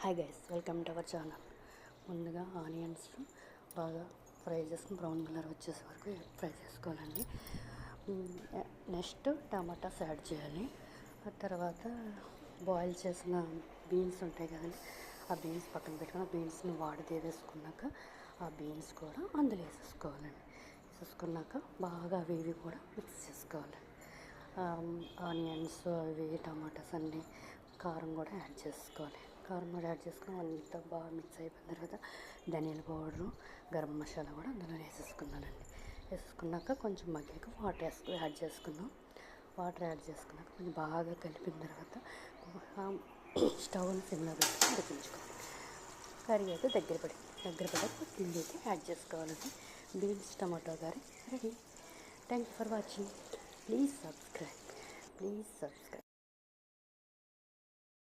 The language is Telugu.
Hi guys welcome to our channel ముందుగా ఆనియన్స్ బాగా ఫ్రై చేసుకుని బ్రౌన్ కలర్ వచ్చేసే వరకు ఫ్రై చేసుకోవాలండి. నెక్స్ట్ టమాటాస్ యాడ్ చేయాలి. ఆ తర్వాత బాయిల్ చేసిన బీన్స్ ఉంటాయి కదండి ఆ బీన్స్ పక్కన పెట్టుకుని బీన్స్ని వాడి వేసుకున్నాక ఆ బీన్స్ కూడా అందులో వేసేసుకోవాలండి. వేసేసుకున్నాక బాగా అవి ఇవి కూడా మిక్స్ చేసుకోవాలి. ఆనియన్స్ అవి టమాటాస్ అన్నీ కారం కూడా యాడ్ చేసుకోవాలి. కారం కూడా యాడ్ చేసుకుని అంతా బాగా మిక్స్ అయిపోయిన తర్వాత ధనియాల పౌడరు గరం మసాలా కూడా అందులో వేసేసుకున్నానండి. వేసుకున్నాక కొంచెం మగ్గాక వాటర్ వేసుకు యాడ్ చేసుకున్నాం వాటర్ యాడ్ చేసుకున్నాక కొంచెం బాగా కలిపిన తర్వాత స్టవ్ని సిమ్లో పెట్టి ఉడికించుకోవాలి. కర్రీ అయితే దగ్గర పడి దగ్గర పడ్డాక కొత్తిమీర అయితే యాడ్ చేసుకోవాలండి. Beans tomato curry ready. Thank you for watching please subscribe please subscribe